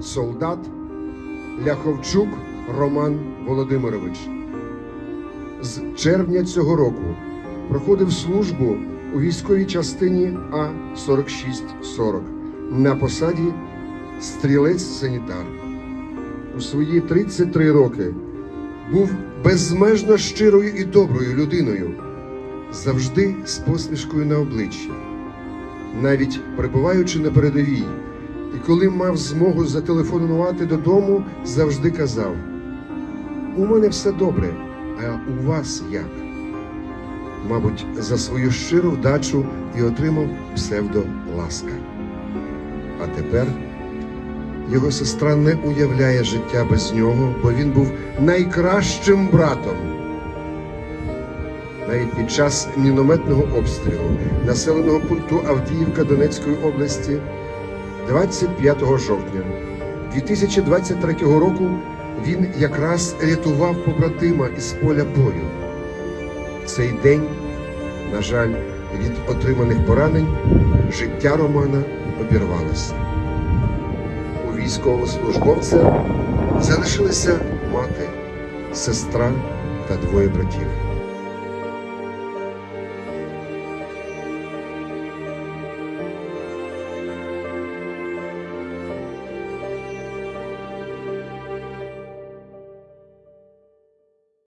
солдат Ляховчук Роман Володимирович. З червня цього року проходив службу у військовій частині А-4640 на посаді стрілець-санітар. У свої 33 роки був безмежно щирою і доброю людиною, завжди з посмішкою на обличчі. Навіть перебуваючи на передовій, і коли мав змогу зателефонувати додому, завжди казав: У мене все добре, а у вас як? Мабуть, за свою щиру вдачу і отримав псевдо ласка. А тепер його сестра не уявляє життя без нього, бо він був найкращим братом. Навіть під час мінометного обстрілу населеного пункту Авдіївка Донецької області 25 жовтня 2023 року він якраз рятував побратима із поля бою. Цей день, на жаль, від отриманих поранень життя Романа обірвалося. У військовослужбовця залишилися мати, сестра та двоє братів.